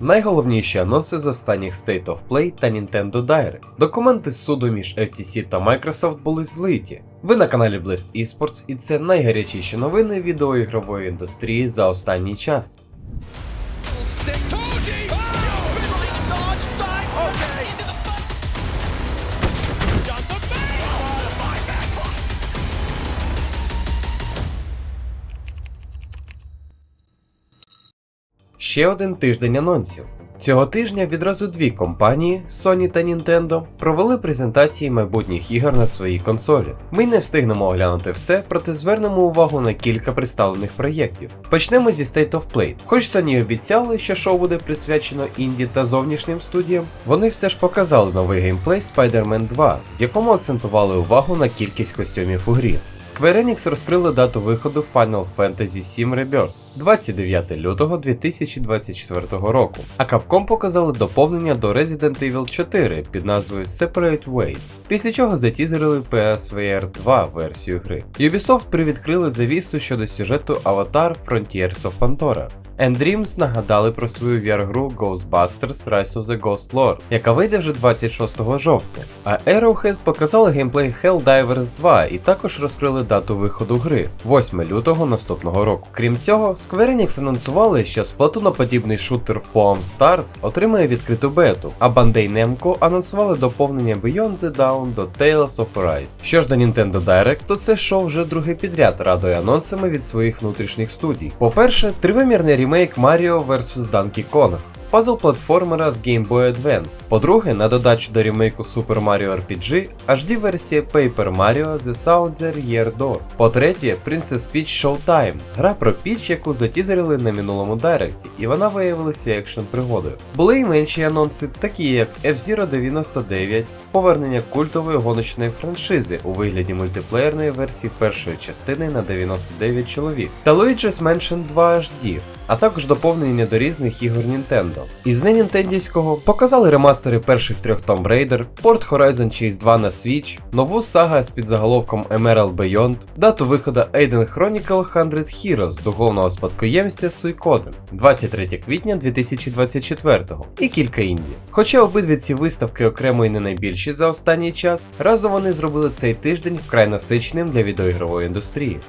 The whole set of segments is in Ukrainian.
Найголовніші анонси з останніх State of Play та Nintendo Direct. Документи з суду між FTC та Microsoft були злиті. Ви на каналі Blast Esports і це найгарячіші новини відеоігрової індустрії за останній час. Ще один тиждень анонсів. Цього тижня відразу дві компанії Sony та Nintendo провели презентації майбутніх ігор на своїй консолі. Ми не встигнемо оглянути все, проте звернемо увагу на кілька представлених проєктів. Почнемо зі State of Play. Хоч Sony обіцяли, що шоу буде присвячено інді та зовнішнім студіям, вони все ж показали новий геймплей Spider-Man 2, в якому акцентували увагу на кількість костюмів у грі. Square Enix розкрили дату виходу Final Fantasy VII Rebirth 29 лютого 2024 року, а Capcom показали доповнення до Resident Evil 4 під назвою Separate Ways, після чого затізерили PSVR 2 версію гри. Ubisoft привідкрили завісу щодо сюжету Avatar Frontiers of Pandora. And Dreams нагадали про свою VR-гру Ghostbusters Rise of the Ghost Lord, яка вийде вже 26 жовтня. А Arrowhead показали геймплей Helldivers 2 і також розкрили дату виходу гри 8 лютого наступного року. Крім цього, Square Enix анонсували, що сплатуноподібний шутер Foam Stars отримає відкриту бету, а Bandai Namco анонсували доповнення Beyond the Dawn до Tales of Arise. Що ж до Nintendo Direct, то це шоу вже другий підряд радує анонсами від своїх внутрішніх студій. По-перше, тривимірний ремейк Mario vs Donkey Kong. Пазл платформера з Game Boy Advance. По-друге, на додачу до ремейку Super Mario RPG, HD версія Paper Mario The Sounder Year Door. По-третє, Princess Peach Showtime. Гра про Піч, яку затізерили на минулому директі, і вона виявилася екшн пригодою. Були й менші анонси, такі як F-Zero 99, повернення культової гоночної франшизи у вигляді мультиплеєрної версії першої частини на 99 чоловік, та Luigi's Mansion 2 HD, а також доповнення до різних ігор Nintendo. Із ненінтендівського показали ремастери перших трьох Tomb Raider, порт Horizon Chase 2 на Switch, нову сага з підзаголовком Emerald Beyond, дату виходу Aiden Chronicle 100 Heroes до головного спадкоємця Suikoden 23 квітня 2024 і кілька інді. Хоча обидві ці виставки окремо і не найбільші за останній час, разом вони зробили цей тиждень вкрай насиченим для відеоігрової індустрії.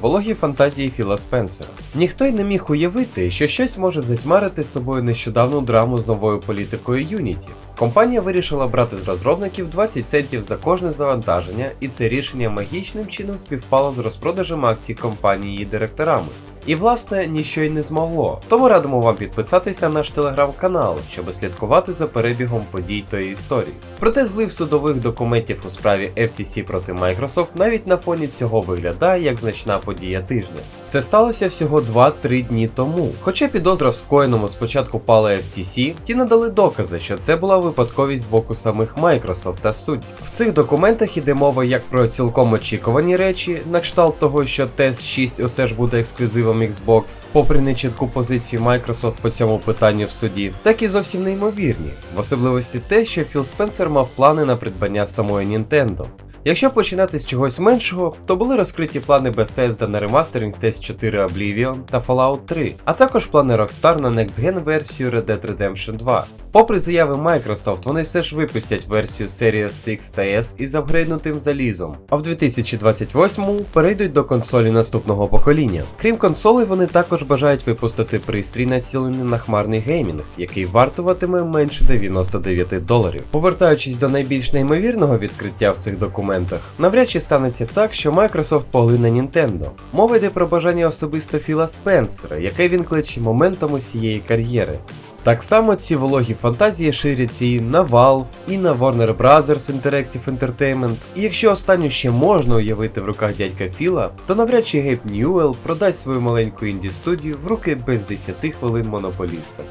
Вологі фантазії Філа Спенсера. Ніхто й не міг уявити, що щось може затьмарити з собою нещодавну драму з новою політикою Unity. Компанія вирішила брати з розробників 20 центів за кожне завантаження, і це рішення магічним чином співпало з розпродажем акцій компанії її директорами. І власне ніщо й не змогло. Тому радимо вам підписатись на наш телеграм-канал, щоб слідкувати за перебігом подій тої історії. Проте злив судових документів у справі FTC проти Microsoft навіть на фоні цього виглядає як значна подія тижня. Це сталося всього 2-3 дні тому. Хоча підозра в скоєному спочатку пала FTC, ті надали докази, що це була випадковість з боку самих Microsoft та суддів. В цих документах іде мова як про цілком очікувані речі, на кшталт того, що TES 6 усе ж буде ексклюзивом Xbox, попри нечітку позицію Microsoft по цьому питанню в суді, так і зовсім неймовірні, в особливості те, що Філ Спенсер мав плани на придбання самої Nintendo. Якщо починати з чогось меншого, то були розкриті плани Bethesda на ремастеринг Test 4 Oblivion та Fallout 3, а також плани Rockstar на Next Gen версію Red Dead Redemption 2. Попри заяви Microsoft, вони все ж випустять версію Series X та S із апгрейднутим залізом, а в 2028-му перейдуть до консолі наступного покоління. Крім консолей, вони також бажають випустити пристрій націлений на хмарний геймінг, який вартуватиме менше 99 доларів. Повертаючись до найбільш неймовірного відкриття в цих документах, навряд чи станеться так, що Microsoft поглине Nintendo. Мова йде про бажання особисто Філа Спенсера, яке він кличе моментом усієї кар'єри. Так само ці вологі фантазії ширяться і на Valve, і на Warner Bros. Interactive Entertainment. І якщо останню ще можна уявити в руках дядька Філа, то навряд чи Гейб Ньюелл продасть свою маленьку інді студію в руки без 10 хвилин монополіста.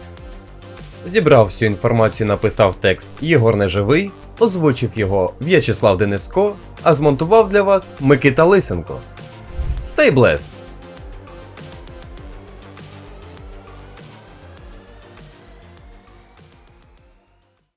Зібрав всю інформацію, написав текст Єгор Неживий, озвучив його В'ячеслав Дениско, а змонтував для вас Микита Лисенко. Stay blessed!